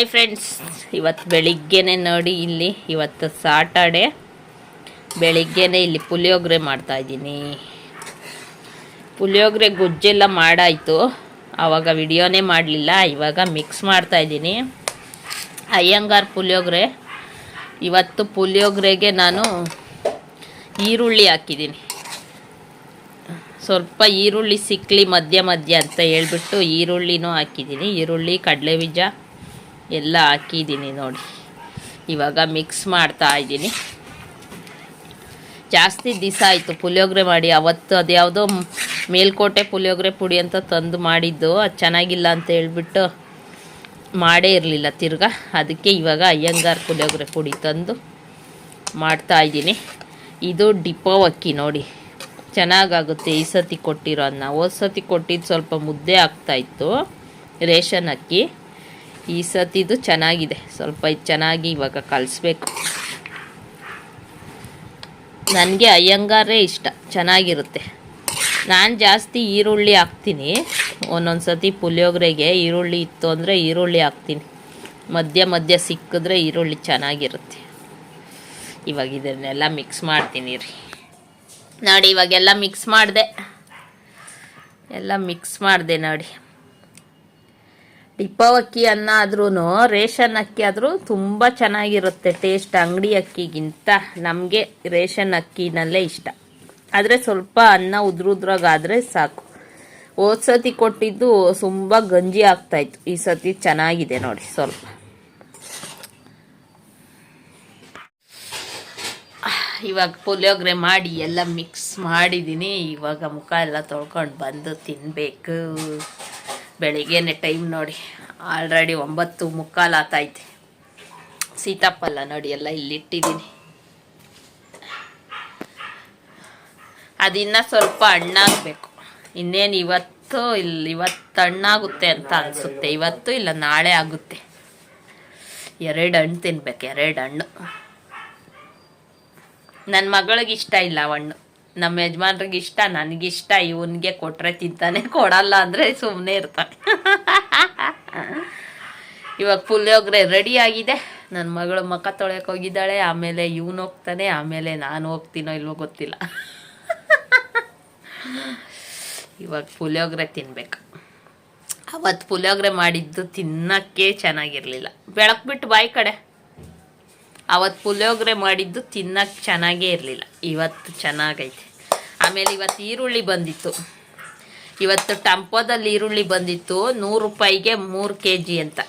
Hi friends ಇವತ್ತು ಬೆಳಿಗ್ಗೆನೆ ನೋಡಿ ಇಲ್ಲಿ ಇವತ್ತು ಸಾಟರ್ಡೆ ಬೆಳಿಗ್ಗೆನೆ ಇಲ್ಲಿ ಪುಳಿಯೋಗರೆ ಮಾಡ್ತಾ ಇದ್ದೀನಿ. ಪುಳಿಯೋಗರೆ ಗೊಜ್ಜೆಲ್ಲ ಮಾಡಾಯಿತು. ಆವಾಗ ವಿಡಿಯೋನೇ ಮಾಡಲಿಲ್ಲ. ಇವಾಗ ಮಿಕ್ಸ್ ಮಾಡ್ತಾ ಇದ್ದೀನಿ. ಅಯ್ಯಂಗಾರ್ ಪುಳಿಯೋಗರೆ. ಇವತ್ತು ಪುಳಿಯೋಗರೆಗೆ ನಾನು ಈರುಳ್ಳಿ ಹಾಕಿದ್ದೀನಿ. ಸ್ವಲ್ಪ ಈರುಳ್ಳಿ ಸಿಕ್ಕಲಿ ಮಧ್ಯ ಮಧ್ಯ ಅಂತ ಹೇಳ್ಬಿಟ್ಟು ಈರುಳ್ಳಿನೂ ಹಾಕಿದ್ದೀನಿ. ಈರುಳ್ಳಿ, ಕಡಲೆ ಬೀಜ ಎಲ್ಲ ಹಾಕಿದ್ದೀನಿ ನೋಡಿ. ಇವಾಗ ಮಿಕ್ಸ್ ಮಾಡ್ತಾ ಇದ್ದೀನಿ. ಜಾಸ್ತಿ ದಿವಸ ಆಯಿತು ಪುಳಿಯೋಗರೆ ಮಾಡಿ. ಅವತ್ತು ಅದ್ಯಾವುದೋ ಮೇಲ್ಕೋಟೆ ಪುಳಿಯೋಗರೆ ಪುಡಿ ಅಂತ ತಂದು ಮಾಡಿದ್ದು. ಅದು ಚೆನ್ನಾಗಿಲ್ಲ ಅಂತ ಹೇಳ್ಬಿಟ್ಟು ಮಾಡೇ ಇರಲಿಲ್ಲ ತಿರ್ಗಾ. ಅದಕ್ಕೆ ಇವಾಗ ಅಯ್ಯಂಗಾರ್ ಪುಳಿಯೋಗರೆ ಪುಡಿ ತಂದು ಮಾಡ್ತಾ ಇದ್ದೀನಿ. ಇದು ಡಿಪೋ ಅಕ್ಕಿ ನೋಡಿ. ಚೆನ್ನಾಗಾಗುತ್ತೆ ಈ ಸತಿ ಕೊಟ್ಟಿರೋ ಅನ್ನ. ಹೋದ ಸತಿ ಕೊಟ್ಟಿದ್ದು ಸ್ವಲ್ಪ ಮುದ್ದೆ ಆಗ್ತಾಯಿತ್ತು ರೇಷನ್ ಅಕ್ಕಿ. ಈ ಸತಿದು ಚೆನ್ನಾಗಿದೆ. ಸ್ವಲ್ಪ ಇದು ಚೆನ್ನಾಗಿ ಇವಾಗ ಕಲಿಸ್ಬೇಕು. ನನಗೆ ಅಯ್ಯಂಗಾರೇ ಇಷ್ಟ. ಚೆನ್ನಾಗಿರುತ್ತೆ. ನಾನು ಜಾಸ್ತಿ ಈರುಳ್ಳಿ ಹಾಕ್ತೀನಿ. ಒಂದೊಂದು ಸತಿ ಪುಳಿಯೋಗರೆಗೆ ಈರುಳ್ಳಿ ಇತ್ತು ಅಂದರೆ ಈರುಳ್ಳಿ ಹಾಕ್ತೀನಿ. ಮಧ್ಯ ಮಧ್ಯ ಸಿಕ್ಕಿದ್ರೆ ಈರುಳ್ಳಿ ಚೆನ್ನಾಗಿರುತ್ತೆ. ಇವಾಗ ಇದನ್ನೆಲ್ಲ ಮಿಕ್ಸ್ ಮಾಡ್ತೀನಿ ರೀ ನೋಡಿ, ಇವಾಗೆಲ್ಲ ಮಿಕ್ಸ್ ಮಾಡಿದೆ. ಎಲ್ಲ ಮಿಕ್ಸ್ ಮಾಡಿದೆ ನೋಡಿ. ಡಿಪ್ಪೋ ಅಕ್ಕಿ ಅನ್ನ ಆದ್ರೂ ರೇಷನ್ ಅಕ್ಕಿ ಆದರೂ ತುಂಬ ಚೆನ್ನಾಗಿರುತ್ತೆ ಟೇಸ್ಟ್ ಅಂಗಡಿ ಅಕ್ಕಿಗಿಂತ. ನಮಗೆ ರೇಷನ್ ಅಕ್ಕಿನಲ್ಲೇ ಇಷ್ಟ. ಆದರೆ ಸ್ವಲ್ಪ ಅನ್ನ ಉದ್ರುದ್ರಾಗಾದರೆ ಸಾಕು. ಹೋದ ಸತಿ ಕೊಟ್ಟಿದ್ದು ತುಂಬ ಗಂಜಿ ಆಗ್ತಾಯಿತ್ತು ಈ ಸತಿ ಚೆನ್ನಾಗಿದೆ ನೋಡಿ ಸ್ವಲ್ಪ. ಇವಾಗ ಪುಳಿಯೋಗರೆ ಮಾಡಿ ಎಲ್ಲ ಮಿಕ್ಸ್ ಮಾಡಿದ್ದೀನಿ ಇವಾಗ ಮುಖ ಎಲ್ಲ ತೊಳ್ಕೊಂಡು ಬಂದು ತಿನ್ನಬೇಕು ಬೆಳಿಗ್ಗೆನೆ ಟೈಮ್ ನೋಡಿ. ಆಲ್ರೆಡಿ ಒಂಬತ್ತು ಮುಕ್ಕಾಲು ಆತೈತೆ ಸೀತಾಫಲ ನೋಡಿ ಎಲ್ಲ ಇಲ್ಲಿಟ್ಟಿದ್ದೀನಿ. ಅದಿನ್ನ ಸ್ವಲ್ಪ ಹಣ್ಣಾಗಬೇಕು ಇನ್ನೇನು ಇವತ್ತು ಇಲ್ಲಿ ಇವತ್ತು ಹಣ್ಣಾಗುತ್ತೆ ಅಂತ ಅನಿಸುತ್ತೆ. ಇವತ್ತು ಇಲ್ಲ, ನಾಳೆ ಆಗುತ್ತೆ. ಎರಡು ಹಣ್ಣು ತಿನ್ಬೇಕು, ಎರಡು ಹಣ್ಣು. ನನ್ನ ಮಗಳಿಗೆ ಇಷ್ಟ ಇಲ್ಲ ಹಣ್ಣು. ನಮ್ಮ ಯಜಮಾನ್ರಿಗೆ ಇಷ್ಟ ನನಗಿಷ್ಟ ಇವನಿಗೆ ಕೊಟ್ಟರೆ ತಿಂತಾನೆ, ಕೊಡಲ್ಲ ಅಂದರೆ ಸುಮ್ಮನೆ ಇರ್ತಾನೆ. ಇವಾಗ ಪುಳಿಯೋಗರೆ ರೆಡಿ ಆಗಿದೆ. ನನ್ನ ಮಗಳು ಮಕ್ಕ ತೊಳೆಯಕ್ಕೆ ಹೋಗಿದ್ದಾಳೆ, ಆಮೇಲೆ ಇವನು ಹೋಗ್ತಾನೆ, ಆಮೇಲೆ ನಾನು ಹೋಗ್ತೀನೋ ಇಲ್ವೋ ಗೊತ್ತಿಲ್ಲ. ಇವಾಗ ಪುಳಿಯೋಗರೆ ತಿನ್ಬೇಕು. ಅವತ್ತು ಪುಳಿಯೋಗರೆ ಮಾಡಿದ್ದು ತಿನ್ನಕ್ಕೆ ಚೆನ್ನಾಗಿರಲಿಲ್ಲ. ಬೆಳಕ್ಬಿಟ್ಟು ಬಾಯಿ ಕಡೆ. ಅವತ್ತು ಪುಳಿಯೋಗರೆ ಮಾಡಿದ್ದು ತಿನ್ನಕ್ಕೆ ಚೆನ್ನಾಗೇ ಇರಲಿಲ್ಲ. ಇವತ್ತು ಚೆನ್ನಾಗೈತೆ. ಆಮೇಲೆ ಇವತ್ತು ಈರುಳ್ಳಿ ಬಂದಿತ್ತು. ಇವತ್ತು ಟಂಪೋದಲ್ಲಿ ಈರುಳ್ಳಿ ಬಂದಿತ್ತು. ನೂರು ರೂಪಾಯಿಗೆ ಮೂರು ಕೆ ಜಿ ಅಂತ.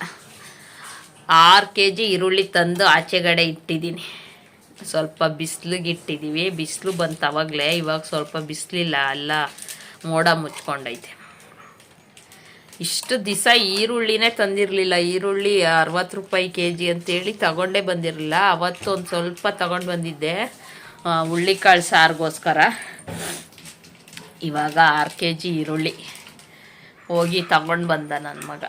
ಆರು ಕೆ ಜಿ ಈರುಳ್ಳಿ ತಂದು ಆಚೆಗಡೆ ಇಟ್ಟಿದ್ದೀನಿ. ಸ್ವಲ್ಪ ಬಿಸಿಲಿಗೆ ಇಟ್ಟಿದ್ದೀವಿ. ಬಿಸಿಲು ಬಂತು ಅವಾಗಲೇ. ಇವಾಗ ಸ್ವಲ್ಪ ಬಿಸಿಲಿಲ್ಲ. ಅಲ್ಲ, ಮೋಡ ಮುಚ್ಕೊಂಡೈತೆ. ಇಷ್ಟು ದಿವಸ ಈರುಳ್ಳಿನೇ ತಂದಿರಲಿಲ್ಲ. ಈರುಳ್ಳಿ ಅರವತ್ತು ರೂಪಾಯಿ ಕೆ ಜಿ ಅಂತೇಳಿ ತಗೊಂಡೇ ಬಂದಿರಲಿಲ್ಲ. ಅವತ್ತು ಒಂದು ಸ್ವಲ್ಪ ತಗೊಂಡು ಬಂದಿದ್ದೆ. ಹುಳ್ಳಿಕಾಳು ಸಾರಿಗೋಸ್ಕರ. ಇವಾಗ ಆರು ಕೆ ಜಿ ಈರುಳ್ಳಿ ಹೋಗಿ ತಗೊಂಡು ಬಂದ ನನ್ನ ಮಗ.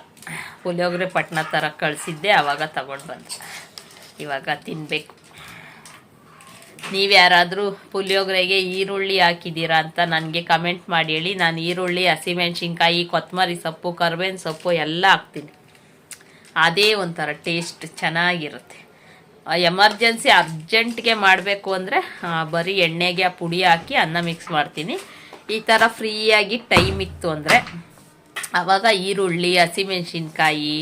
ಪುಳಿಯೋಗರೆ ಪಟ್ನ ಥರ ಕಳಿಸಿದ್ದೆ ಆವಾಗ ತಗೊಂಡು ಬಂದ. ಇವಾಗ ತಿನ್ನಬೇಕು ನೀವು ಯಾರಾದರೂ ಪುಳಿಯೋಗರೆಗೆ ಈರುಳ್ಳಿ ಹಾಕಿದ್ದೀರಾ ಅಂತ ನನಗೆ ಕಮೆಂಟ್ ಮಾಡಿ ಹೇಳಿ. ನಾನು ಈರುಳ್ಳಿ, ಹಸಿಮೆಣ್ಸಿನ್ಕಾಯಿ ಕೊತ್ತಂಬರಿ ಸೊಪ್ಪು, ಕರ್ಬೇವಿನ ಸೊಪ್ಪು ಎಲ್ಲ ಹಾಕ್ತೀನಿ. ಅದೇ ಒಂಥರ ಟೇಸ್ಟ್ ಚೆನ್ನಾಗಿರುತ್ತೆ. ಎಮರ್ಜೆನ್ಸಿ ಅರ್ಜೆಂಟ್ಗೆ ಮಾಡಬೇಕು ಅಂದರೆ ಬರೀ ಎಣ್ಣೆಗೆ ಪುಡಿ ಹಾಕಿ ಅನ್ನ ಮಿಕ್ಸ್ ಮಾಡ್ತೀನಿ. ಈ ಥರ ಫ್ರೀಯಾಗಿ ಟೈಮ್ ಇತ್ತು ಅಂದರೆ ಆವಾಗ ಈರುಳ್ಳಿ, ಹಸಿಮೆಣ್ಸಿನ್ಕಾಯಿ,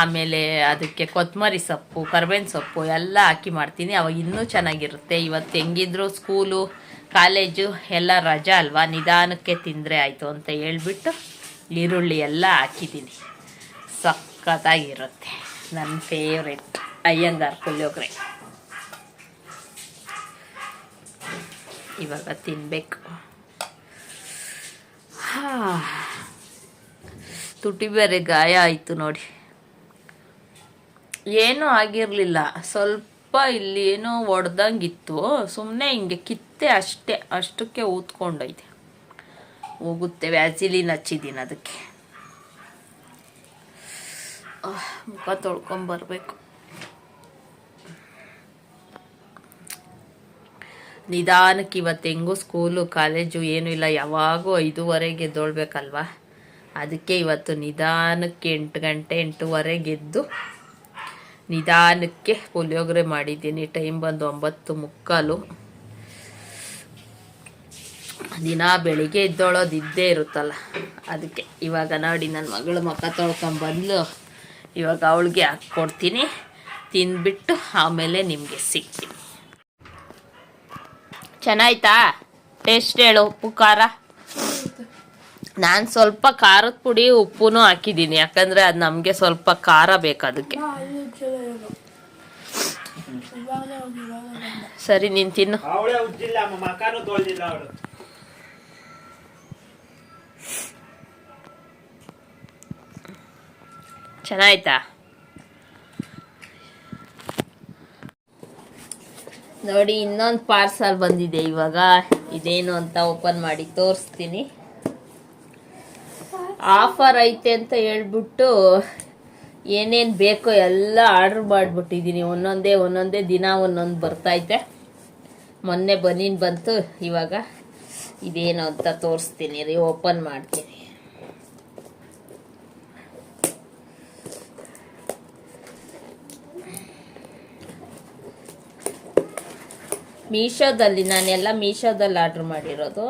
ಆಮೇಲೆ ಅದಕ್ಕೆ ಕೊತ್ತಂಬರಿ ಸೊಪ್ಪು, ಕರ್ಬೇವಿನ ಸೊಪ್ಪು ಎಲ್ಲ ಹಾಕಿ ಮಾಡ್ತೀನಿ. ಅವಾಗ ಇನ್ನೂ ಚೆನ್ನಾಗಿರುತ್ತೆ. ಇವತ್ತು ಹೆಂಗಿದ್ರು ಸ್ಕೂಲು, ಕಾಲೇಜು, ಎಲ್ಲ ರಜಾ ಅಲ್ವಾ? ನಿಧಾನಕ್ಕೆ ತಿಂದರೆ ಆಯಿತು ಅಂತ ಹೇಳ್ಬಿಟ್ಟು ಈರುಳ್ಳಿ ಎಲ್ಲ ಹಾಕಿದ್ದೀನಿ. ಸಖತ್ತಾಗಿರುತ್ತೆ. ನನ್ನ ಫೇವ್ರೆಟ್ ಅಯ್ಯಂಗಾರ್ ಪುಳಿಯೋಗರೆ. ಇವಾಗ ತಿನ್ನಬೇಕು ಹಾ. ತುಟಿ ಬೇರೆ ಗಾಯ ಆಯಿತು ನೋಡಿ. ಏನೂ ಆಗಿರಲಿಲ್ಲ. ಸ್ವಲ್ಪ ಇಲ್ಲಿ ಏನೋ ಒಡ್ದಂಗಿತ್ತು. ಸುಮ್ಮನೆ ಹಿಂಗೆ ಕಿತ್ತೆ ಅಷ್ಟೇ, ಅಷ್ಟಕ್ಕೆ ಊದ್ಕೊಂಡೈತೆ ಹೋಗುತ್ತೆ ವ್ಯಾಸಿಲಿನ್ ಹಚ್ಚಿದ್ದೀನಿ ಅದಕ್ಕೆ. ಮುಖ ತೊಳ್ಕೊಂಬರ್ಬೇಕು. ನಿಧಾನಕ್ಕೆ ಇವತ್ತು ಹೆಂಗೂ ಸ್ಕೂಲು ಕಾಲೇಜು ಏನೂ ಇಲ್ಲ. ಯಾವಾಗೂ ಐದೂವರೆಗೆ ಎದ್ದೋಳ್ಬೇಕಲ್ವಾ? ಅದಕ್ಕೆ ಇವತ್ತು ನಿಧಾನಕ್ಕೆ ಎಂಟು ಗಂಟೆ ಎಂಟೂವರೆಗೆ ಎದ್ದು ನಿಧಾನಕ್ಕೆ ಪುಳಿಯೋಗರೆ ಮಾಡಿದ್ದೀನಿ. ಟೈಮ್ ಬಂದು ಒಂಬತ್ತು ಮುಕ್ಕಾಲು. ದಿನ ಬೆಳಿಗ್ಗೆ ಎದ್ದೋಳೋದು ಇದ್ದೇ ಇರುತ್ತಲ್ಲ. ಅದಕ್ಕೆ ಇವಾಗ ನೋಡಿ ನನ್ನ ಮಗಳು ಮುಖ ತೊಳ್ಕೊಂಬಂದು ಇವಾಗ ಅವಳಿಗೆ ಹಾಕ್ಕೊಡ್ತೀನಿ. ತಿಂದ್ಬಿಟ್ಟು ಆಮೇಲೆ ನಿಮಗೆ ಸಿಗ್ತೀನಿ. ಚೆನ್ನಾಯ್ತಾ? ಟೇಸ್ಟ್ ಹೇಳು ಉಪ್ಪು ಖಾರ? ನಾನು ಸ್ವಲ್ಪ ಖಾರದ ಪುಡಿ ಉಪ್ಪುನೂ ಹಾಕಿದ್ದೀನಿ. ಯಾಕಂದರೆ ಅದು ನಮಗೆ ಸ್ವಲ್ಪ ಖಾರ ಬೇಕದಕ್ಕೆ ಸರಿ ನೀನು ತಿನ್ನು. ಅವಳೇ ಉಜ್ಜಿಲ್ಲ ಅಮ್ಮ. ಮಕಾನು ತೊಳ್ದಿಲ್ಲ ಅವಳು. ಚೆನ್ನಾಯ್ತಾ? ನೋಡಿ, ಇನ್ನೊಂದು ಪಾರ್ಸಲ್ ಬಂದಿದೆ ಇವಾಗ. ಇದೇನು ಅಂತ ಓಪನ್ ಮಾಡಿ ತೋರಿಸ್ತೀನಿ. ಆಫರ್ ಐತೆ ಅಂತ ಹೇಳ್ಬಿಟ್ಟು ಏನೇನು ಬೇಕೋ ಎಲ್ಲ ಆರ್ಡ್ರ್ ಮಾಡಿಬಿಟ್ಟಿದ್ದೀನಿ. ಒಂದೊಂದೇ ಒಂದೊಂದೇ ದಿನ ಒಂದೊಂದು ಬರ್ತೈತೆ ಮೊನ್ನೆ ಬನ್ನಿನ ಬಂತು, ಇವಾಗ ಇದೇನು ಅಂತ ತೋರಿಸ್ತೀನಿ ರೀ ಓಪನ್ ಮಾಡ್ತೀನಿ. ಮೀಶೋದಲ್ಲಿ ನಾನೆಲ್ಲ ಮೀಶೋದಲ್ಲಿ ಆರ್ಡ್ರ್ ಮಾಡಿರೋದು.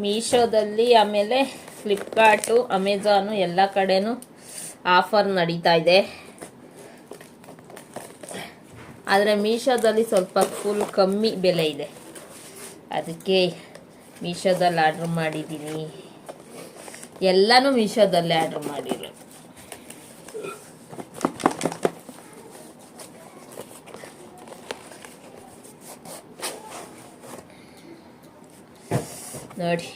ಮೀಶೋದಲ್ಲಿ ಆಮೇಲೆ ಫ್ಲಿಪ್ಕಾರ್ಟು ಅಮೆಝಾನು ಎಲ್ಲ ಕಡೆನೂ ಆಫರ್ ನಡೀತಾ ಇದೆ. ಆದರೆ ಮೀಶೋದಲ್ಲಿ ಸ್ವಲ್ಪ ಫುಲ್ ಕಮ್ಮಿ ಬೆಲೆ ಇದೆ. ಅದಕ್ಕೆ ಮೀಶೋದಲ್ಲಿ ಆರ್ಡ್ರ್ ಮಾಡಿದ್ದೀನಿ. ಎಲ್ಲನೂ ಮೀಶೋದಲ್ಲೇ ಆರ್ಡ್ರ್ ಮಾಡಿರೋದು. ನೋಡಿ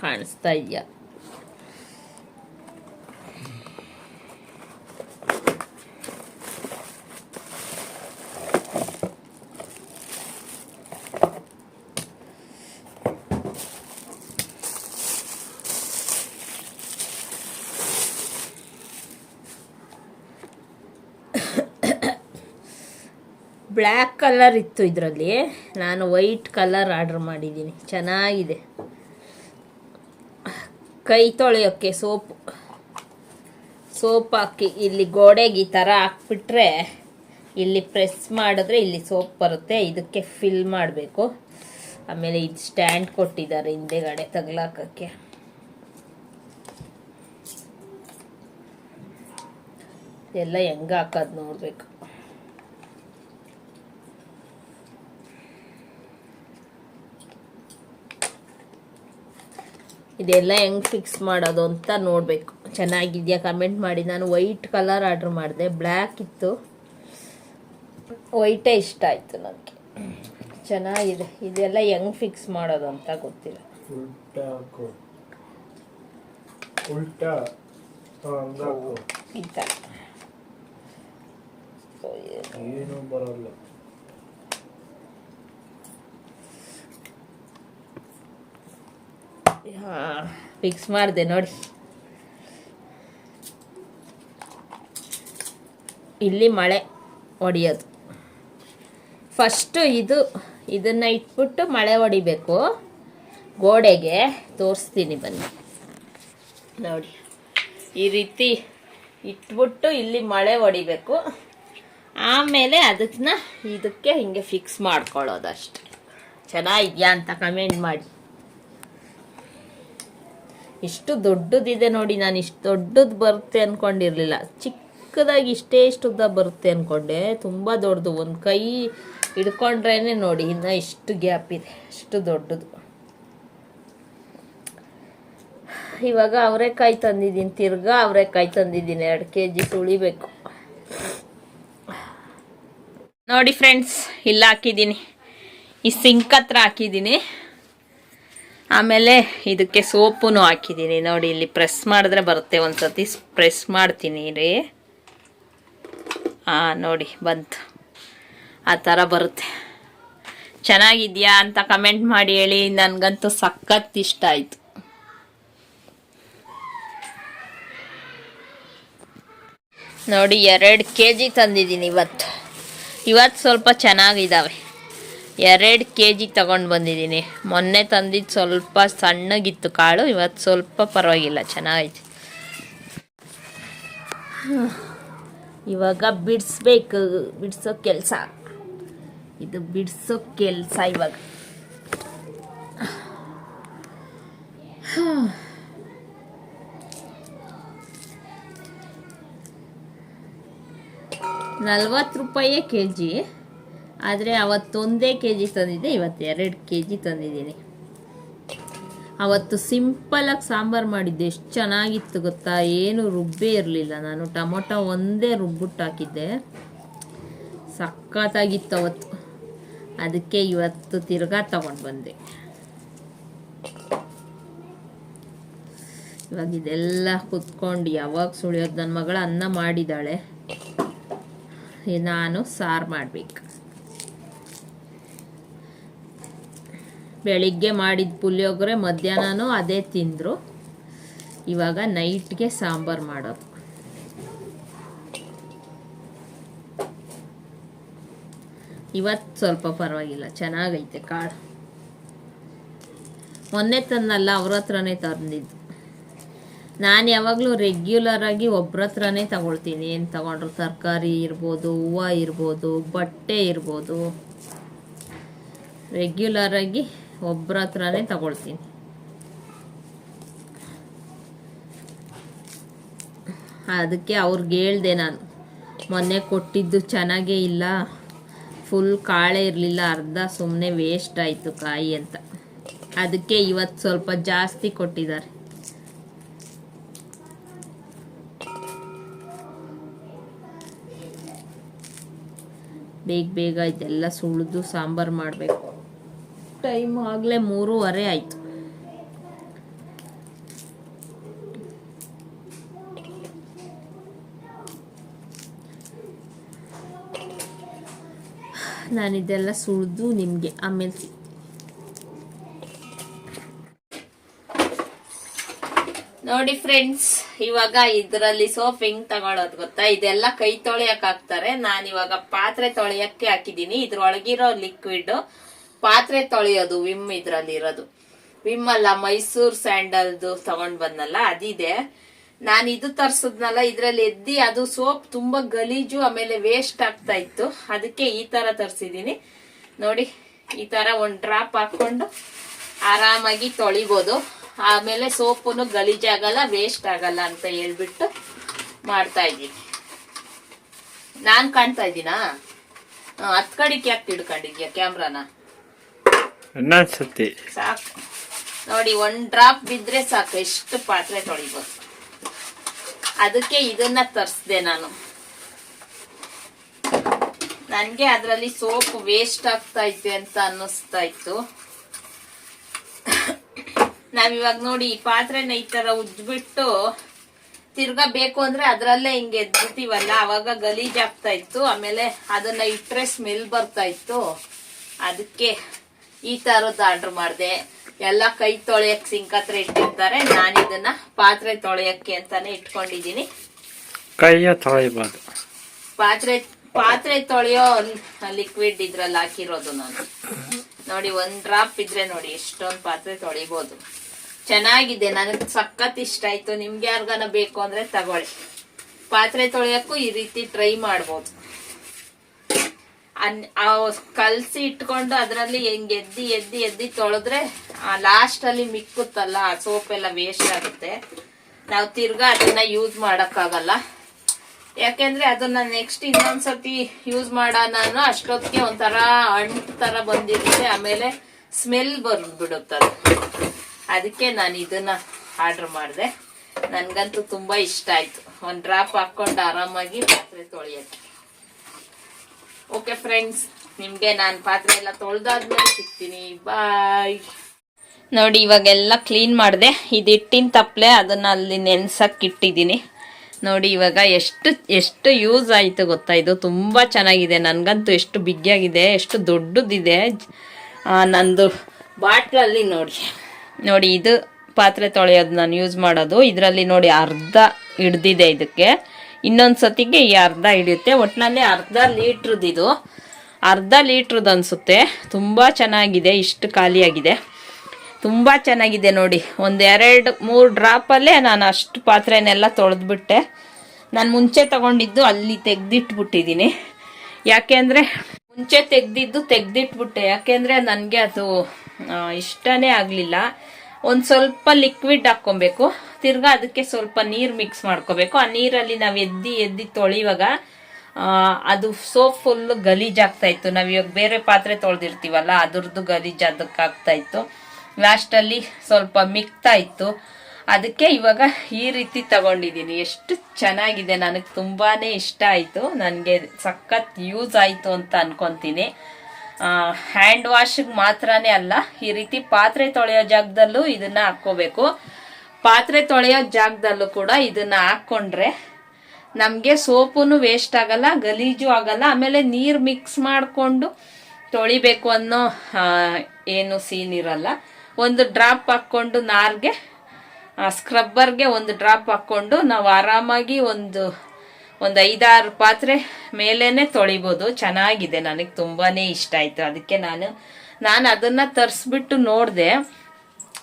ಕಾಣಿಸ್ತಾ ಇದೆಯಾ? ಬ್ಲ್ಯಾಕ್ ಕಲರ್ ಇತ್ತು ಇದರಲ್ಲಿ. ನಾನು ವೈಟ್ ಕಲರ್ ಆರ್ಡ್ರ್ ಮಾಡಿದ್ದೀನಿ. ಚೆನ್ನಾಗಿದೆ. ಕೈ ತೊಳೆಯೋಕ್ಕೆ ಸೋಪ್ ಸೋಪ್ ಹಾಕಿ ಇಲ್ಲಿ ಗೋಡೆಗೆ ಈ ಥರ ಹಾಕ್ಬಿಟ್ರೆ ಇಲ್ಲಿ ಪ್ರೆಸ್ ಮಾಡಿದ್ರೆ ಇಲ್ಲಿ ಸೋಪ್ ಬರುತ್ತೆ. ಇದಕ್ಕೆ ಫಿಲ್ ಮಾಡಬೇಕು. ಆಮೇಲೆ ಇದು ಸ್ಟ್ಯಾಂಡ್ ಕೊಟ್ಟಿದ್ದಾರೆ ಹಿಂದೆಗಡೆ ತಗ್ಲಾಕಕ್ಕೆ. ಎಲ್ಲ ಹೆಂಗೆ ಹಾಕೋದು ನೋಡಬೇಕು. ಇದೆಲ್ಲ ಹೆಂಗೆ ಫಿಕ್ಸ್ ಮಾಡೋದು ಅಂತ ನೋಡಬೇಕು. ಚೆನ್ನಾಗಿದೆಯಾ ಕಮೆಂಟ್ ಮಾಡಿ. ನಾನು ವೈಟ್ ಕಲರ್ ಆರ್ಡ್ರ್ ಮಾಡಿದೆ. ಬ್ಲ್ಯಾಕ್ ಇತ್ತು. ವೈಟೇ ಇಷ್ಟ ಆಯಿತು ನನಗೆ ಚೆನ್ನಾಗಿದೆ. ಇದೆಲ್ಲ ಹೆಂಗ್ ಫಿಕ್ಸ್ ಮಾಡೋದು ಅಂತ ಗೊತ್ತಿಲ್ಲ. ಈ ಥರ ಏನು ಬರಲ್ಲ. ಫಿಕ್ಸ್ ಮಾಡಿದೆ ನೋಡಿ. ಇಲ್ಲಿ ಮಳೆ ಹೊಡಿಯೋದು ಫಸ್ಟು ಇದು, ಇದನ್ನು ಇಟ್ಬಿಟ್ಟು ಮಳೆ ಹೊಡಿಬೇಕು ಗೋಡೆಗೆ ತೋರಿಸ್ತೀನಿ ಬನ್ನಿ. ನೋಡಿ, ಈ ರೀತಿ ಇಟ್ಬಿಟ್ಟು ಇಲ್ಲಿ ಮಳೆ ಹೊಡಿಬೇಕು ಆಮೇಲೆ ಅದನ್ನ ಇದಕ್ಕೆ ಹಿಂಗೆ ಫಿಕ್ಸ್ ಮಾಡ್ಕೊಳ್ಳೋದು ಅಷ್ಟೆ ಚೆನ್ನಾಗಿದೆಯಾ ಅಂತ ಕಮೆಂಟ್ ಮಾಡಿ. ಇಷ್ಟು ದೊಡ್ಡದಿದೆ ನೋಡಿ, ನಾನು ಇಷ್ಟು ದೊಡ್ಡದು ಬರುತ್ತೆ ಅಂದ್ಕೊಂಡಿರಲಿಲ್ಲ ಚಿಕ್ಕದಾಗಿ ಇಷ್ಟೇ ಇಷ್ಟು ಉದ್ದ ಬರುತ್ತೆ ಅಂದ್ಕೊಂಡೆ ತುಂಬ ದೊಡ್ಡದು. ಒಂದು ಕೈ ಹಿಡ್ಕೊಂಡ್ರೇ ನೋಡಿ, ಇನ್ನು ಇಷ್ಟು ಗ್ಯಾಪ್ ಇದೆ. ಅಷ್ಟು ದೊಡ್ಡದು. ಇವಾಗ ಅವರೆಕಾಯಿ ತಂದಿದ್ದೀನಿ. ತಿರ್ಗಾ ಅವರೆಕಾಯಿ ತಂದಿದ್ದೀನಿ. ಎರಡು ಕೆ ಜಿ ತುಳಿಬೇಕು. ನೋಡಿ ಫ್ರೆಂಡ್ಸ್, ಇಲ್ಲ ಹಾಕಿದ್ದೀನಿ. ಈ ಸಿಂಕ್ ಹತ್ರ ಹಾಕಿದ್ದೀನಿ. ಆಮೇಲೆ ಇದಕ್ಕೆ ಸೋಪುನು ಹಾಕಿದ್ದೀನಿ ನೋಡಿ, ಇಲ್ಲಿ ಪ್ರೆಸ್ ಮಾಡಿದ್ರೆ ಬರುತ್ತೆ. ಒಂದು ಸತಿ ಪ್ರೆಸ್ ಮಾಡ್ತೀನಿ ರೀ. ಹಾಂ ನೋಡಿ, ಬಂತು. ಆ ಥರ ಬರುತ್ತೆ. ಚೆನ್ನಾಗಿದ್ಯಾ ಅಂತ ಕಮೆಂಟ್ ಮಾಡಿ ಹೇಳಿ. ನನಗಂತೂ ಸಖತ್ ಇಷ್ಟ ಆಯಿತು. ನೋಡಿ, ಎರಡು ಕೆ ಜಿ ತಂದಿದ್ದೀನಿ ಇವತ್ತು. ಇವತ್ತು ಸ್ವಲ್ಪ ಚೆನ್ನಾಗಿದ್ದಾವೆ ಎರಡು ಕೆ ಜಿ ತಗೊಂಡು ಬಂದಿದ್ದೀನಿ. ಮೊನ್ನೆ ತಂದಿದ್ದು ಸ್ವಲ್ಪ ಸಣ್ಣಗಿತ್ತು ಕಾಳು ಇವತ್ತು ಸ್ವಲ್ಪ ಪರವಾಗಿಲ್ಲ, ಚೆನ್ನಾಗೈತೆ. ಇವಾಗ ಬಿಡಿಸ್ಬೇಕು, ಬಿಡಿಸೋ ಕೆಲಸ. ಇದು ಬಿಡಿಸೋ ಕೆಲಸ ಇವಾಗ. ನಲ್ವತ್ತು ರೂಪಾಯೇ ಕೆ ಜಿ ಆದರೆ ಅವತ್ತೊಂದೇ ಕೆ ಜಿ ತಂದಿದ್ದೆ, ಇವತ್ತು ಎರಡು ಕೆ ಜಿ ತಂದಿದ್ದೀನಿ. ಅವತ್ತು ಸಿಂಪಲಾಗಿ ಸಾಂಬಾರು ಮಾಡಿದ್ದೆ, ಎಷ್ಟು ಚೆನ್ನಾಗಿತ್ತು ಗೊತ್ತಾ? ಏನು ರುಬ್ಬೇ ಇರಲಿಲ್ಲ ನಾನು. ಟೊಮೊಟೊ ಒಂದೇ ರುಬ್ಬಿಟ್ಟು ಹಾಕಿದ್ದೆ. ಸಖತ್ತಾಗಿತ್ತು ಅವತ್ತು. ಅದಕ್ಕೆ ಇವತ್ತು ತಿರ್ಗಾ ತಗೊಂಡು ಬಂದೆ. ಇವಾಗ ಇದೆಲ್ಲ ಕುತ್ಕೊಂಡು ಯಾವಾಗ ಸುಳಿಯೋದು? ನನ್ನ ಮಗಳ ಅನ್ನ ಮಾಡಿದ್ದಾಳೆ. ನಾನು ಸಾರು ಮಾಡಬೇಕು. ಬೆಳಿಗ್ಗೆ ಮಾಡಿದ ಪುಳಿಯೋಗರೆ ಮಧ್ಯಾಹ್ನನೂ ಅದೇ ತಿಂದರು. ಇವಾಗ ನೈಟ್ಗೆ ಸಾಂಬಾರು ಮಾಡೋದು. ಇವತ್ತು ಸ್ವಲ್ಪ ಪರವಾಗಿಲ್ಲ, ಚೆನ್ನಾಗೈತೆ ಕಾಳು. ಮೊನ್ನೆ ತಂದಲ್ಲ ಅವ್ರ ಹತ್ರನೇ ತಂದಿದ್ದು. ನಾನು ಯಾವಾಗಲೂ ರೆಗ್ಯುಲರ್ ಆಗಿ ಒಬ್ರ ಹತ್ರನೇ ತಗೊಳ್ತೀನಿ. ಏನು ತಗೊಂಡ್ರು? ತರಕಾರಿ ಇರ್ಬೋದು, ಹೂವು ಇರ್ಬೋದು, ಬಟ್ಟೆ ಇರ್ಬೋದು. ರೆಗ್ಯುಲರ್ ಒಬ್ರ ಹತ್ರನೇ ತಗೊಳ್ತೀನಿ. ಅದಕ್ಕೆ ಅವ್ರಿಗೆ ಹೇಳ್ದೆ ನಾನು, ಮೊನ್ನೆ ಕೊಟ್ಟಿದ್ದು ಚೆನ್ನಾಗೇ ಇಲ್ಲ ಫುಲ್ ಕಾಳೆ ಇರಲಿಲ್ಲ, ಅರ್ಧ ಸುಮ್ಮನೆ ವೇಸ್ಟ್ ಆಯಿತು ಕಾಯಿ ಅಂತ. ಅದಕ್ಕೆ ಇವತ್ತು ಸ್ವಲ್ಪ ಜಾಸ್ತಿ ಕೊಟ್ಟಿದ್ದಾರೆ. ಬೇಗ ಬೇಗ ಇದೆಲ್ಲ ಸುಳಿದು ಸಾಂಬಾರು ಮಾಡಬೇಕು. ಟೈಮ್ ಆಗಲೇ ಮೂರುವರೆ ಆಯಿತು. ನಾನಿದೆಲ್ಲ ಸುಳಿದು ನಿಮಗೆ ಆಮೇಲೆ. ನೋಡಿ ಫ್ರೆಂಡ್ಸ್ ಇವಾಗ ಇದರಲ್ಲಿ ಸೋಪ್ ಹೆಂಗ್ ತಗೊಳೋದು ಗೊತ್ತಾ? ಇದೆಲ್ಲ ಕೈ ತೊಳೆಯಕ್ ಹಾಕ್ತಾರೆ. ನಾನಿವಾಗ ಪಾತ್ರೆ ತೊಳೆಯಕ್ಕೆ ಹಾಕಿದ್ದೀನಿ ಇದ್ರೊಳಗಿರೋ ಲಿಕ್ವಿಡ್ ಪಾತ್ರೆ ತೊಳೆಯೋದು ವಿಮ್ ಇದ್ರಲ್ಲಿ ಇರೋದು. ವಿಮ್ ಅಲ್ಲ ಮೈಸೂರ್ ಸ್ಯಾಂಡಲ್ದು ತಗೊಂಡ್ ಬಂದಲ್ಲ ಅದಿದೆ. ನಾನು ಇದು ತರ್ಸದ್ನಲ್ಲ ಇದ್ರಲ್ಲಿ ಎದ್ದಿ ಅದು ಸೋಪ್ ತುಂಬಾ ಗಲೀಜು ಆಮೇಲೆ ವೇಸ್ಟ್ ಆಗ್ತಾ ಇತ್ತು. ಅದಕ್ಕೆ ಈ ತರ ತರ್ಸಿದೀನಿ. ನೋಡಿ ಈ ತರ ಒಂದ್ ಡ್ರಾಪ್ ಹಾಕೊಂಡು ಆರಾಮಾಗಿ ತೊಳಿಬೋದು. ಆಮೇಲೆ ಸೋಪುನು ಗಲೀಜಾಗಲ್ಲ ವೇಸ್ಟ್ ಆಗಲ್ಲ ಅಂತ ಹೇಳ್ಬಿಟ್ಟು ಮಾಡ್ತಾ ಇದ್ದೀನಿ. ನಾನ್ ಕಾಣ್ತಾ ಇದ್ದೀನಾ? ಹ, ಹತ್ ಕಡೆಗೆ ಯಾಕೆ ತಿಳ್ಕೊಂಡಿದ್ಯಾ ಕ್ಯಾಮ್ರಾನ? ಸಾಕು. ನೋಡಿ, ಒಂದ್ ಡ್ರಾಪ್ ಬಿದ್ರೆ ಸಾಕು. ಎಷ್ಟು ಪಾತ್ರೆ ತೊಳಿಬೋದು. ಅದಕ್ಕೆ ಇದನ್ನ ತರಿಸ್ದೆ ನಾನು. ನನ್ಗೆ ಅದ್ರಲ್ಲಿ ಸೋಪ್ ವೇಸ್ಟ್ ಆಗ್ತಾ ಇದೆ ಅಂತ ಅನ್ನಿಸ್ತಾ ಇತ್ತು. ನಾವಿವಾಗ ನೋಡಿ, ಈ ಪಾತ್ರೆನ ಈ ತರ ಉಜ್ಬಿಟ್ಟು ತಿರ್ಗಾ ಬೇಕು ಅಂದ್ರೆ ಅದ್ರಲ್ಲೇ ಹಿಂಗೆ ಎದ್ಬಿಟ್ಟಿವಲ್ಲ, ಅವಾಗ ಗಲೀಜ್ ಆಗ್ತಾ ಇತ್ತು. ಆಮೇಲೆ ಅದನ್ನ ಇಟ್ರೆ ಸ್ಮೆಲ್ ಬರ್ತಾ ಇತ್ತು. ಅದಕ್ಕೆ ಈ ತರದ್ ಆರ್ಡರ್ ಮಾಡಿದೆ. ಎಲ್ಲ ಕೈ ತೊಳೆಯಕ್ ಸಿಂಕ್ ಹತ್ರ ಇಟ್ಟಿರ್ತಾರೆ. ನಾನು ಇದನ್ನ ಪಾತ್ರೆ ತೊಳೆಯಕ್ಕೆ ಅಂತಾನೆ ಇಟ್ಕೊಂಡಿದೀನಿ ಕೈಯ ತೊಳಿಬೋದು ಪಾತ್ರೆ ಪಾತ್ರೆ ತೊಳೆಯೋ ಲಿಕ್ವಿಡ್ ಇದ್ರಲ್ಲಿ ಹಾಕಿರೋದು ನಾನು. ನೋಡಿ ಒಂದ್ ಡ್ರಾಪ್ ಇದ್ರೆ ನೋಡಿ ಎಷ್ಟೊಂದ್ ಪಾತ್ರೆ ತೊಳಿಬೋದು. ಚೆನ್ನಾಗಿದೆ. ನನಗೆ ಸಖತ್ ಇಷ್ಟ ಆಯ್ತು. ನಿಮ್ಗೆ ಯಾರ್ಗಾನ ಬೇಕು ಅಂದ್ರೆ ತಗೊಳ್ಳಿ. ಪಾತ್ರೆ ತೊಳೆಯಕ್ಕೂ ಈ ರೀತಿ ಟ್ರೈ ಮಾಡ್ಬೋದು. ಕಲ್ಸಿ ಇಟ್ಕೊಂಡು ಅದರಲ್ಲಿ ಹೆಂಗ್ ಎದ್ದಿ ಎದ್ದಿ ಎದ್ದಿ ತೊಳೆದ್ರೆ ಲಾಸ್ಟ್ ಅಲ್ಲಿ ಮಿಕ್ಕುತ್ತಲ್ಲ, ಆ ಸೋಪ್ ಎಲ್ಲ ವೇಸ್ಟ್ ಆಗುತ್ತೆ. ನಾವು ತಿರ್ಗಾ ಅದನ್ನ ಯೂಸ್ ಮಾಡಕ್ಕಾಗಲ್ಲ. ಯಾಕೆಂದ್ರೆ ಅದನ್ನ ನೆಕ್ಸ್ಟ್ ಇನ್ನೊಂದ್ಸತಿ ಯೂಸ್ ಮಾಡೋಣ ಅಷ್ಟೊತ್ತಿಗೆ ಒಂಥರ ಅಂಟು ತರ ಬಂದಿರುತ್ತೆ, ಆಮೇಲೆ ಸ್ಮೆಲ್ ಬಂದ್ಬಿಡುತ್ತದೆ ಅದಕ್ಕೆ ನಾನು ಇದನ್ನ ಆರ್ಡರ್ ಮಾಡಿದೆ. ನನ್ಗಂತೂ ತುಂಬಾ ಇಷ್ಟ ಆಯ್ತು. ಒಂದ್ ಡ್ರಾಪ್ ಹಾಕೊಂಡು ಆರಾಮಾಗಿ ಪಾತ್ರೆ ತೊಳೆಯಕ್ಕೆ. ಓಕೆ ಫ್ರೆಂಡ್ಸ್ ನಿಮಗೆ ನಾನು ಪಾತ್ರೆ ಎಲ್ಲ ತೊಳೆದಾದ್ಮೇಲೆ ಸಿಗ್ತೀನಿ. ಬಾಯ್ ನೋಡಿ, ಇವಾಗೆಲ್ಲ ಕ್ಲೀನ್ ಮಾಡಿದೆ. ಇದು ಹಿಟ್ಟಿನ ತಪ್ಪಲೆ ಅದನ್ನ ಅಲ್ಲಿ ನೆನ್ಸಕ್ಕೆ ಇಟ್ಟಿದ್ದೀನಿ. ನೋಡಿ, ಇವಾಗ ಎಷ್ಟು ಎಷ್ಟು ಯೂಸ್ ಆಯಿತು ಗೊತ್ತಾ? ಇದು ತುಂಬ ಚೆನ್ನಾಗಿದೆ. ನನಗಂತೂ ಎಷ್ಟು ಬಿಗ್ಗಿಯಾಗಿದೆ ಎಷ್ಟು ದೊಡ್ಡದಿದೆ. ನಂದು ಬಾಟ್ಲಲ್ಲಿ ನೋಡಿ. ನೋಡಿ, ಇದು ಪಾತ್ರೆ ತೊಳೆಯೋದು ನಾನು ಯೂಸ್ ಮಾಡೋದು. ಇದರಲ್ಲಿ ನೋಡಿ ಅರ್ಧ ಹಿಡ್ದಿದೆ ಇದಕ್ಕೆ. ಇನ್ನೊಂದು ಸತಿಗೆ ಈ ಅರ್ಧ ಹಿಡಿಯುತ್ತೆ. ಒಟ್ಟಿನಲ್ಲಿ ಅರ್ಧ ಲೀಟ್ರದ್ದು ಅರ್ಧ ಲೀಟ್ರದ್ದು ಅನಿಸುತ್ತೆ ತುಂಬ ಚೆನ್ನಾಗಿದೆ, ಇಷ್ಟು ಖಾಲಿಯಾಗಿದೆ. ತುಂಬ ಚೆನ್ನಾಗಿದೆ ನೋಡಿ. ಒಂದು ಎರಡು ಮೂರು ಡ್ರಾಪಲ್ಲೇ ನಾನು ಅಷ್ಟು ಪಾತ್ರೆನೆಲ್ಲ ತೊಳೆದ್ಬಿಟ್ಟೆ. ನಾನು ಮುಂಚೆ ತಗೊಂಡಿದ್ದು ಅಲ್ಲಿ ತೆಗ್ದಿಟ್ಬಿಟ್ಟಿದ್ದೀನಿ. ಯಾಕೆಂದರೆ ಮುಂಚೆ ತೆಗ್ದಿದ್ದು ತೆಗ್ದಿಟ್ಬಿಟ್ಟೆ. ಯಾಕೆಂದರೆ ನನಗೆ ಅದು ಇಷ್ಟನೇ ಆಗಲಿಲ್ಲ. ಒಂದು ಸ್ವಲ್ಪ ಲಿಕ್ವಿಡ್ ಹಾಕ್ಕೊಬೇಕು. ತಿರ್ಗಾ ಅದಕ್ಕೆ ಸ್ವಲ್ಪ ನೀರು ಮಿಕ್ಸ್ ಮಾಡ್ಕೋಬೇಕು. ಆ ನೀರಲ್ಲಿ ನಾವು ಎದ್ದಿ ಎದ್ದಿ ತೊಳಿವಾಗ ಅದು ಸೋಪ್ ಫುಲ್ ಗಲೀಜಾಗ್ತಾ ಇತ್ತು. ನಾವು ಇವಾಗ ಬೇರೆ ಪಾತ್ರೆ ತೊಳೆದಿರ್ತೀವಲ್ಲ, ಅದ್ರದ್ದು ಗಲೀಜ್ ಅದಕ್ಕಾಗ್ತಾ ಇತ್ತು. ಲಾಸ್ಟಲ್ಲಿ ಸ್ವಲ್ಪ ಮಿಕ್ತಾ ಇತ್ತು. ಅದಕ್ಕೆ ಇವಾಗ ಈ ರೀತಿ ತಗೊಂಡಿದ್ದೀನಿ. ಎಷ್ಟು ಚೆನ್ನಾಗಿದೆ, ನನಗೆ ತುಂಬಾನೇ ಇಷ್ಟ ಆಯಿತು. ನನಗೆ ಸಖತ್ ಯೂಸ್ ಆಯಿತು ಅಂತ ಅನ್ಕೊಂತೀನಿ. ಹ್ಯಾಂಡ್ ವಾಶ್ಗೆ ಮಾತ್ರನೇ ಅಲ್ಲ, ಈ ರೀತಿ ಪಾತ್ರೆ ತೊಳೆಯೋ ಜಾಗದಲ್ಲೂ ಇದನ್ನ ಹಾಕ್ಕೋಬೇಕು. ಪಾತ್ರೆ ತೊಳೆಯೋ ಜಾಗದಲ್ಲೂ ಕೂಡ ಇದನ್ನ ಹಾಕ್ಕೊಂಡ್ರೆ ನಮಗೆ ಸೋಪುನು ವೇಸ್ಟ್ ಆಗಲ್ಲ, ಗಲೀಜು ಆಗಲ್ಲ, ಆಮೇಲೆ ನೀರು ಮಿಕ್ಸ್ ಮಾಡಿಕೊಂಡು ತೊಳಿಬೇಕು ಅನ್ನೋ ಏನು ಸೀನ್ ಇರಲ್ಲ. ಒಂದು ಡ್ರಾಪ್ ಹಾಕ್ಕೊಂಡು ನಾರ್ಗೆ ಸ್ಕ್ರಬ್ಬರ್ಗೆ ಒಂದು ಡ್ರಾಪ್ ಹಾಕ್ಕೊಂಡು ನಾವು ಆರಾಮಾಗಿ ಒಂದು ಒಂದು ಐದಾರು ಪಾತ್ರೆ ಮೇಲೇ ತೊಳಿಬೋದು. ಚೆನ್ನಾಗಿದೆ, ನನಗೆ ತುಂಬಾ ಇಷ್ಟ ಆಯಿತು. ಅದಕ್ಕೆ ನಾನು ನಾನು ಅದನ್ನು ತರಿಸ್ಬಿಟ್ಟು ನೋಡಿದೆ.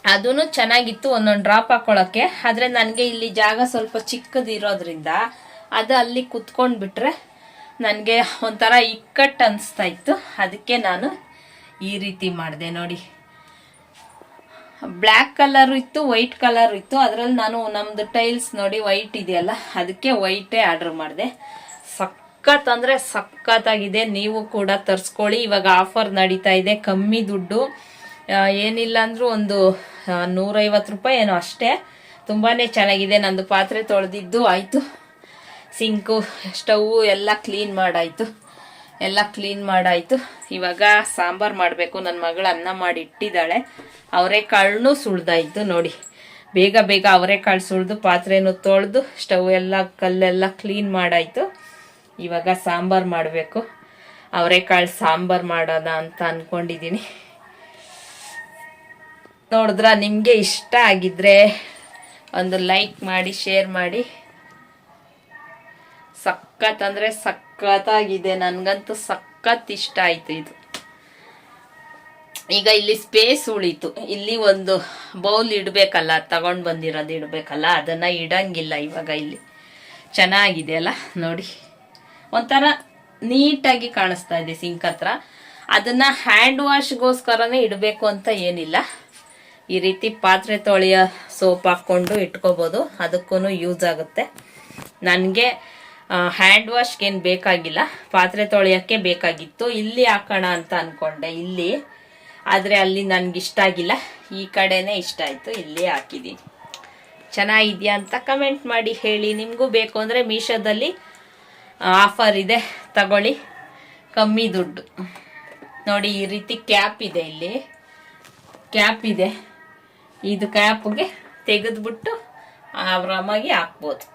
ಅದೂ ಚೆನ್ನಾಗಿತ್ತು, ಒಂದೊಂದು ಡ್ರಾಪ್ ಹಾಕೊಳ್ಳೋಕ್ಕೆ ಆದರೆ ನನಗೆ ಇಲ್ಲಿ ಜಾಗ ಸ್ವಲ್ಪ ಚಿಕ್ಕದಿರೋದ್ರಿಂದ ಅದು ಅಲ್ಲಿ ಕುತ್ಕೊಂಡು ಬಿಟ್ರೆ ನನಗೆ ಒಂಥರ ಇಕ್ಕಟ್ಟು ಅನಿಸ್ತಾ ಇತ್ತು. ಅದಕ್ಕೆ ನಾನು ಈ ರೀತಿ ಮಾಡಿದೆ ನೋಡಿ. ಬ್ಲ್ಯಾಕ್ ಕಲರ್ ಇತ್ತು ವೈಟ್ ಕಲರ್ ಇತ್ತು. ಅದರಲ್ಲಿ ನಾನು ನಮ್ಮದು ಟೈಲ್ಸ್ ನೋಡಿ ವೈಟ್ ಇದೆಯಲ್ಲ, ಅದಕ್ಕೆ ವೈಟೇ ಆರ್ಡರ್ ಮಾಡಿದೆ. ಸಖತ್ ಅಂದರೆ ಸಖತ್ತಾಗಿದೆ. ನೀವು ಕೂಡ ತರಿಸ್ಕೊಳ್ಳಿ. ಇವಾಗ ಆಫರ್ ನಡೀತಾ ಇದೆ. ಕಮ್ಮಿ ದುಡ್ಡು. ಏನಿಲ್ಲ ಅಂದ್ರು ಒಂದು ನೂರೈವತ್ತು ರೂಪಾಯಿ ಏನೋ ಅಷ್ಟೇ. ತುಂಬಾ ಚೆನ್ನಾಗಿದೆ. ನಂದು ಪಾತ್ರೆ ತೊಳೆದಿದ್ದು ಆಯಿತು. ಸಿಂಕು ಸ್ಟವ್ ಎಲ್ಲ ಕ್ಲೀನ್ ಮಾಡಾಯಿತು. ಎಲ್ಲ ಕ್ಲೀನ್ ಮಾಡಾಯಿತು. ಇವಾಗ ಸಾಂಬಾರು ಮಾಡಬೇಕು. ನನ್ನ ಮಗಳು ಅನ್ನ ಮಾಡಿ ಇಟ್ಟಿದ್ದಾಳೆ. ಅವರೆಕಾಳನ್ನು ಸುಳ್ದಾಯಿತು ನೋಡಿ. ಬೇಗ ಬೇಗ ಅವರೆಕಾಳು ಸುಳಿದು ಪಾತ್ರೆನೂ ತೊಳೆದು ಸ್ಟವ್ ಎಲ್ಲ, ಕಲ್ಲೆಲ್ಲ ಕ್ಲೀನ್ ಮಾಡಾಯಿತು. ಇವಾಗ ಸಾಂಬಾರು ಮಾಡಬೇಕು. ಅವರೆಕಾಳು ಸಾಂಬಾರು ಮಾಡೋದ ಅಂತ ಅಂದ್ಕೊಂಡಿದ್ದೀನಿ ನೋಡಿದ್ರ? ನಿಮಗೆ ಇಷ್ಟ ಆಗಿದ್ರೆ ಒಂದು ಲೈಕ್ ಮಾಡಿ ಶೇರ್ ಮಾಡಿ. ಸಖತ್ ಅಂದರೆ ಸಖತ್ತಾಗಿದೆ. ನನಗಂತೂ ಸಖತ್ ಇಷ್ಟ ಆಯಿತು ಇದು. ಈಗ ಇಲ್ಲಿ ಸ್ಪೇಸ್ ಉಳಿತು. ಇಲ್ಲಿ ಒಂದು ಬೌಲ್ ಇಡಬೇಕಲ್ಲ, ತಗೊಂಡು ಬಂದಿರೋದು ಇಡಬೇಕಲ್ಲ, ಅದನ್ನು ಇಡಂಗಿಲ್ಲ ಇವಾಗ ಇಲ್ಲಿ. ಚೆನ್ನಾಗಿದೆ ಅಲ್ಲ? ನೋಡಿ. ಒಂಥರ ನೀಟಾಗಿ ಕಾಣಿಸ್ತಾ ಇದೆ ಸಿಂಕ್ ಹತ್ರ. ಅದನ್ನು ಹ್ಯಾಂಡ್ ವಾಶ್ಗೋಸ್ಕರನೇ ಇಡಬೇಕು ಅಂತ ಏನಿಲ್ಲ. ಈ ರೀತಿ ಪಾತ್ರೆ ತೊಳೆಯೋ ಸೋಪ್ ಹಾಕ್ಕೊಂಡು ಇಟ್ಕೋಬೋದು. ಅದಕ್ಕೂ ಯೂಸ್ ಆಗುತ್ತೆ. ನನಗೆ ಹ್ಯಾಂಡ್ ವಾಶ್ಗೇನು ಬೇಕಾಗಿಲ್ಲ. ಪಾತ್ರೆ ತೊಳೆಯೋಕ್ಕೆ ಬೇಕಾಗಿತ್ತು. ಇಲ್ಲಿ ಹಾಕೋಣ ಅಂತ ಅಂದ್ಕೊಂಡೆ ಇಲ್ಲಿ. ಆದರೆ ಅಲ್ಲಿ ನನಗೆ ಇಷ್ಟ ಆಗಿಲ್ಲ. ಈ ಕಡೆನೇ ಇಷ್ಟ ಆಯಿತು. ಇಲ್ಲಿ ಹಾಕಿದ್ದೀನಿ ಚೆನ್ನಾಗಿದೆಯಾ ಅಂತ ಕಮೆಂಟ್ ಮಾಡಿ ಹೇಳಿ. ನಿಮಗೂ ಬೇಕು ಅಂದರೆ ಮೀಶೋದಲ್ಲಿ ಆಫರ್ ಇದೆ. ತಗೊಳ್ಳಿ. ಕಮ್ಮಿ ದುಡ್ಡು. ನೋಡಿ, ಈ ರೀತಿ ಕ್ಯಾಪ್ ಇದೆ ಇಲ್ಲಿ. ಕ್ಯಾಪ್ ಇದೆ. ಇದು ಕ್ಯಾಪ್ಗೆ ತೆಗೆದ್ಬಿಟ್ಟು ಆರಾಮಾಗಿ ಹಾಕ್ಬೋದು.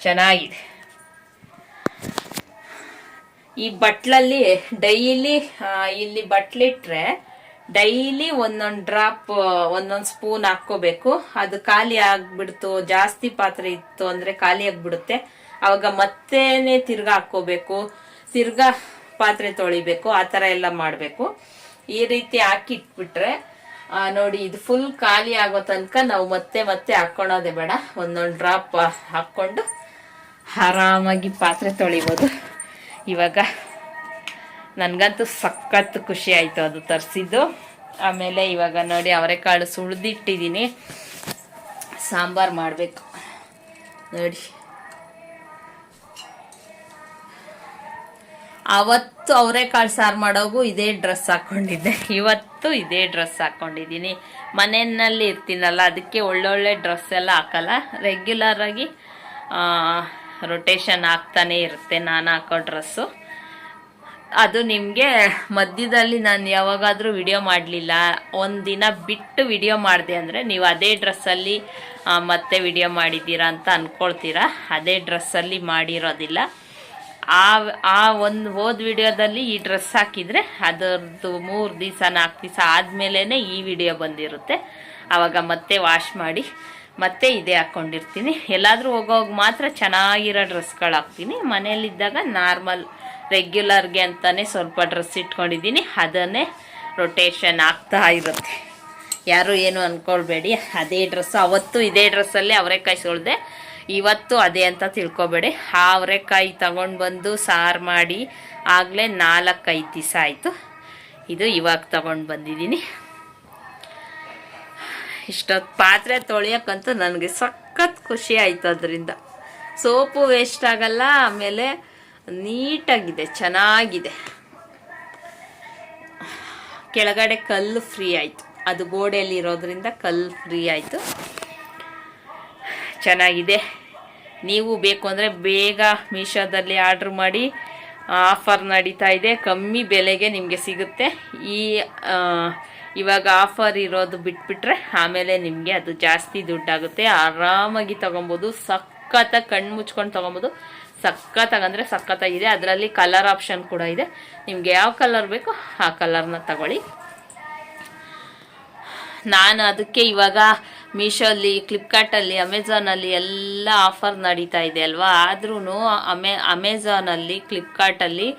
ಚೆನ್ನಾಗಿದೆ. ಈ ಬಟ್ಲಲ್ಲಿ ಡೈಲಿ ಇಲ್ಲಿ ಬಟ್ಲಿಟ್ರೆ ಡೈಲಿ ಒಂದೊಂದು ಡ್ರಾಪ್, ಒಂದೊಂದು ಸ್ಪೂನ್ ಹಾಕ್ಕೋಬೇಕು. ಅದು ಖಾಲಿ ಆಗ್ಬಿಡ್ತು, ಜಾಸ್ತಿ ಪಾತ್ರೆ ಇತ್ತು ಅಂದ್ರೆ ಖಾಲಿ ಆಗ್ಬಿಡುತ್ತೆ. ಅವಾಗ ಮತ್ತೇನೆ ತಿರ್ಗಾ ಹಾಕ್ಕೋಬೇಕು. ತಿರ್ಗಾ ಪಾತ್ರೆ ತೊಳಿಬೇಕು, ಆ ಥರ ಎಲ್ಲ ಮಾಡಬೇಕು. ಈ ರೀತಿ ಹಾಕಿಟ್ಬಿಟ್ರೆ ನೋಡಿ, ಇದು ಫುಲ್ ಖಾಲಿ ಆಗೋ ತನಕ ನಾವು ಮತ್ತೆ ಮತ್ತೆ ಹಾಕ್ಕೊಳೋದೇ ಬೇಡ. ಒಂದೊಂದು ಡ್ರಾಪ್ ಹಾಕ್ಕೊಂಡು ಆರಾಮಾಗಿ ಪಾತ್ರೆ ತೊಳಿಬೋದು. ಇವಾಗ ನನಗಂತೂ ಸಖತ್ ಖುಷಿ ಆಯಿತು ಅದು ತರಿಸಿದ್ದು. ಆಮೇಲೆ ಇವಾಗ ನೋಡಿ, ಅವರೆಕಾಳು ಸುಳಿದಿಟ್ಟಿದ್ದೀನಿ ಸಾಂಬಾರು ಮಾಡಬೇಕು. ನೋಡಿ. ಅವತ್ತು ಅವರೆಕಾಳು ಸಾರು ಮಾಡೋಗು ಇದೇ ಡ್ರೆಸ್ ಹಾಕ್ಕೊಂಡಿದ್ದೆ ಇವತ್ತು ಇದೇ ಡ್ರೆಸ್ ಹಾಕ್ಕೊಂಡಿದ್ದೀನಿ ಮನೆಯಲ್ಲಿ ಇರ್ತೀನಲ್ಲ, ಅದಕ್ಕೆ ಒಳ್ಳೊಳ್ಳೆ ಡ್ರೆಸ್ ಎಲ್ಲ ಹಾಕಲ್ಲ. ರೆಗ್ಯುಲರ್ ಆಗಿ ರೊಟೇಷನ್ ಆಗ್ತಾನೆ ಇರುತ್ತೆ ನಾನು ಹಾಕೋ ಡ್ರೆಸ್ಸು. ಅದು ನಿಮಗೆ ಮಧ್ಯದಲ್ಲಿ ನಾನು ಯಾವಾಗಾದರೂ ವಿಡಿಯೋ ಮಾಡಲಿಲ್ಲ. ಒಂದು ದಿನ ಬಿಟ್ಟು ವಿಡಿಯೋ ಮಾಡಿದೆ ಅಂದರೆ ನೀವು ಅದೇ ಡ್ರೆಸ್ಸಲ್ಲಿ ಮತ್ತೆ ವಿಡಿಯೋ ಮಾಡಿದ್ದೀರಾ ಅಂತ ಅಂದ್ಕೊಳ್ತೀರಾ ಅದೇ ಡ್ರೆಸ್ಸಲ್ಲಿ ಮಾಡಿರೋದಿಲ್ಲ. ಆ ಆ ಒಂದು ಹೋದ ವಿಡಿಯೋದಲ್ಲಿ ಈ ಡ್ರೆಸ್ ಹಾಕಿದರೆ ಅದರದ್ದು ಮೂರು ದಿವಸ, ನಾಲ್ಕು ದಿವಸ ಆದಮೇಲೆ ಈ ವಿಡಿಯೋ ಬಂದಿರುತ್ತೆ. ಆವಾಗ ಮತ್ತೆ ವಾಶ್ ಮಾಡಿ ಮತ್ತೆ ಇದೇ ಹಾಕ್ಕೊಂಡಿರ್ತೀನಿ ಎಲ್ಲಾದರೂ ಹೋಗೋವಾಗ ಮಾತ್ರ ಚೆನ್ನಾಗಿರೋ ಡ್ರೆಸ್ಗಳು ಹಾಕ್ತೀನಿ ಮನೆಯಲ್ಲಿದ್ದಾಗ ನಾರ್ಮಲ್, ರೆಗ್ಯುಲರ್ಗೆ ಅಂತಲೇ ಸ್ವಲ್ಪ ಡ್ರೆಸ್ ಇಟ್ಕೊಂಡಿದ್ದೀನಿ. ಅದನ್ನೇ ರೊಟೇಷನ್ ಆಗ್ತಾ ಇರುತ್ತೆ. ಯಾರು ಏನು ಅಂದ್ಕೊಳ್ಬೇಡಿ ಅದೇ ಡ್ರೆಸ್ಸು ಅವತ್ತು ಇದೇ ಡ್ರೆಸ್ಸಲ್ಲೇ ಅವರೆಕಾಯಿ ಸುಳ್ದೆ. ಇವತ್ತು ಅದೇ ಅಂತ ತಿಳ್ಕೊಬೇಡಿ. ಅವರೆಕಾಯಿ ತಗೊಂಡು ಬಂದು ಸಾರು ಮಾಡಿ ಆಗಲೇ ನಾಲ್ಕೈದು ದಿವಸ ಆಯಿತು. ಇದು ಇವಾಗ ತಗೊಂಡು ಬಂದಿದ್ದೀನಿ. ಇಷ್ಟೊತ್ತು ಪಾತ್ರೆ ತೊಳೆಯೋಕ್ಕಂತೂ ನನಗೆ ಸಖತ್ ಖುಷಿ ಆಯಿತು ಅದರಿಂದ. ಸೋಪು ವೇಸ್ಟ್ ಆಗಲ್ಲ, ಆಮೇಲೆ ನೀಟಾಗಿದೆ, ಚೆನ್ನಾಗಿದೆ. ಕೆಳಗಡೆ ಕಲ್ಲು ಫ್ರೀ ಆಯಿತು. ಅದು ಗೋಡೆಯಲ್ಲಿ ಇರೋದ್ರಿಂದ ಕಲ್ಲು ಫ್ರೀ ಆಯಿತು. ಚೆನ್ನಾಗಿದೆ. ನೀವು ಬೇಕು ಅಂದರೆ ಬೇಗ ಮೀಶೋದಲ್ಲಿ ಆರ್ಡ್ರ್ ಮಾಡಿ ಆಫರ್ ನಡೀತಾ ಇದೆ. ಕಮ್ಮಿ ಬೆಲೆಗೆ ನಿಮಗೆ ಸಿಗುತ್ತೆ. ಈ ಇವಾಗ ಆಫರ್ ಇರೋದು ಬಿಟ್ಬಿಟ್ರೆ ಆಮೇಲೆ ನಿಮಗೆ ಅದು ಜಾಸ್ತಿ ದುಡ್ಡಾಗುತ್ತೆ. ಆರಾಮಾಗಿ ತೊಗೊಬೋದು. ಸಖತ್ತಾಗಿ ಕಣ್ಣು ಮುಚ್ಕೊಂಡು ತೊಗೊಬೋದು. ಸಖತ್ತಾಗಂದರೆ ಸಖತ್ತಾಗಿದೆ ಅದರಲ್ಲಿ ಕಲರ್ ಆಪ್ಷನ್ ಕೂಡ ಇದೆ. ನಿಮಗೆ ಯಾವ ಕಲರ್ ಬೇಕೋ ಆ ಕಲರ್ನ ತಗೊಳ್ಳಿ. ನಾನು ಅದಕ್ಕೆ ಇವಾಗ ಮೀಶೋಲ್ಲಿ ಫ್ಲಿಪ್ಕಾರ್ಟಲ್ಲಿ ಅಮೆಝಾನಲ್ಲಿ ಎಲ್ಲ ಆಫರ್ ನಡೀತಾ ಇದೆ ಅಲ್ವಾ? ಆದ್ರೂ ಅಮೆ ಅಮೆಝಾನಲ್ಲಿ ಫ್ಲಿಪ್ಕಾರ್ಟಲ್ಲಿ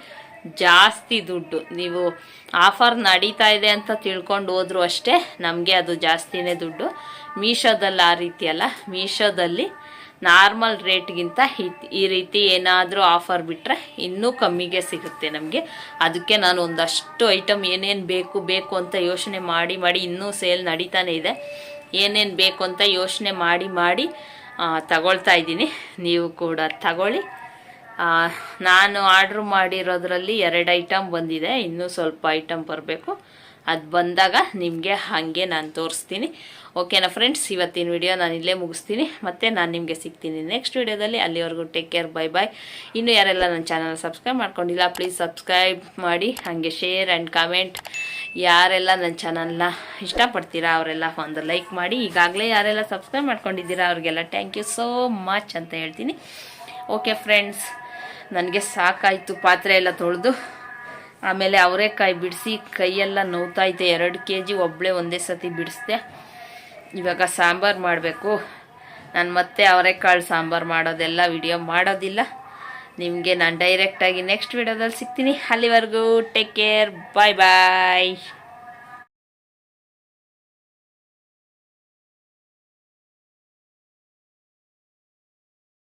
ಜಾಸ್ತಿ ದುಡ್ಡು. ನೀವು ಆಫರ್ ನಡೀತಾ ಇದೆ ಅಂತ ತಿಳ್ಕೊಂಡು ಹೋದ್ರು ಅಷ್ಟೇ ನಮಗೆ ಅದು ಜಾಸ್ತಿನೇ ದುಡ್ಡು. ಮೀಶೋದಲ್ಲಿ ಆ ರೀತಿ ಅಲ್ಲ. ಮೀಶೋದಲ್ಲಿ ನಾರ್ಮಲ್ ರೇಟ್ಗಿಂತ ಈ- ರೀತಿ ಏನಾದರೂ ಆಫರ್ ಬಿಟ್ಟರೆ ಇನ್ನೂ ಕಮ್ಮಿಗೆ ಸಿಗುತ್ತೆ ನಮಗೆ. ಅದಕ್ಕೆ ನಾನು ಒಂದಷ್ಟು ಐಟಮ್ ಏನೇನು ಬೇಕು ಬೇಕು ಅಂತ ಯೋಚನೆ ಮಾಡಿ ಮಾಡಿ ಇನ್ನೂ ಸೇಲ್ ನಡೀತಾನೆ ಇದೆ. ಏನೇನು ಬೇಕು ಅಂತ ಯೋಚನೆ ಮಾಡಿ ಮಾಡಿ ತಗೊಳ್ತಾ ಇದ್ದೀನಿ. ನೀವು ಕೂಡ ತಗೊಳ್ಳಿ. ನಾನು ಆರ್ಡ್ರ್ ಮಾಡಿರೋದ್ರಲ್ಲಿ ಎರಡು ಐಟಮ್ ಬಂದಿದೆ. ಇನ್ನೂ ಸ್ವಲ್ಪ ಐಟಮ್ ಬರಬೇಕು. ಅದು ಬಂದಾಗ ನಿಮಗೆ ಹಾಗೆ ನಾನು ತೋರಿಸ್ತೀನಿ. ಓಕೆನಾ ಫ್ರೆಂಡ್ಸ್? ಇವತ್ತಿನ ವಿಡಿಯೋ ನಾನು ಇಲ್ಲೇ ಮುಗಿಸ್ತೀನಿ. ಮತ್ತು ನಾನು ನಿಮಗೆ ಸಿಗ್ತೀನಿ ನೆಕ್ಸ್ಟ್ ವಿಡಿಯೋದಲ್ಲಿ. ಅಲ್ಲಿವರೆಗೂ ಟೇಕ್ ಕೇರ್, ಬೈ ಬಾಯ್ ಇನ್ನು ಯಾರೆಲ್ಲ ನನ್ನ ಚಾನಲ್ ಸಬ್ಸ್ಕ್ರೈಬ್ ಮಾಡ್ಕೊಂಡಿಲ್ಲ, ಪ್ಲೀಸ್ ಸಬ್ಸ್ಕ್ರೈಬ್ ಮಾಡಿ, ಹಾಗೆ ಶೇರ್ ಆ್ಯಂಡ್ ಕಾಮೆಂಟ್. ಯಾರೆಲ್ಲ ನನ್ನ ಚಾನಲ್ನ ಇಷ್ಟಪಡ್ತೀರಾ ಅವರೆಲ್ಲ ಒಂದು ಲೈಕ್ ಮಾಡಿ. ಈಗಾಗಲೇ ಯಾರೆಲ್ಲ ಸಬ್ಸ್ಕ್ರೈಬ್ ಮಾಡ್ಕೊಂಡಿದ್ದೀರಾ ಅವ್ರಿಗೆಲ್ಲ ಥ್ಯಾಂಕ್ ಯು ಸೋ ಮಚ್ ಅಂತ ಹೇಳ್ತೀನಿ. ಓಕೆ ಫ್ರೆಂಡ್ಸ್ ನನಗೆ ಸಾಕಾಯಿತು, ಪಾತ್ರೆ ಎಲ್ಲ ತೊಳೆದು. ಆಮೇಲೆ ಅವರೆಕಾಯಿ ಬಿಡಿಸಿ, ಕೈಯೆಲ್ಲ ನೋವ್ತೈತೆ ಎರಡು ಕೆ ಜಿ ಒಬ್ಬಳೇ ಒಂದೇ ಸತಿ ಬಿಡಿಸ್ದೆ. ಇವಾಗ ಸಾಂಬಾರು ಮಾಡಬೇಕು. ನಾನು ಮತ್ತೆ ಅವರೆಕಾಳು ಸಾಂಬಾರು ಮಾಡೋದೆಲ್ಲ ವಿಡಿಯೋ ಮಾಡೋದಿಲ್ಲ. ನಿಮಗೆ ನಾನು ಡೈರೆಕ್ಟಾಗಿ ನೆಕ್ಸ್ಟ್ ವಿಡಿಯೋದಲ್ಲಿ ಸಿಗ್ತೀನಿ. ಅಲ್ಲಿವರೆಗೂ ಟೇಕ್ ಕೇರ್ ಬಾಯ್ ಬಾಯ್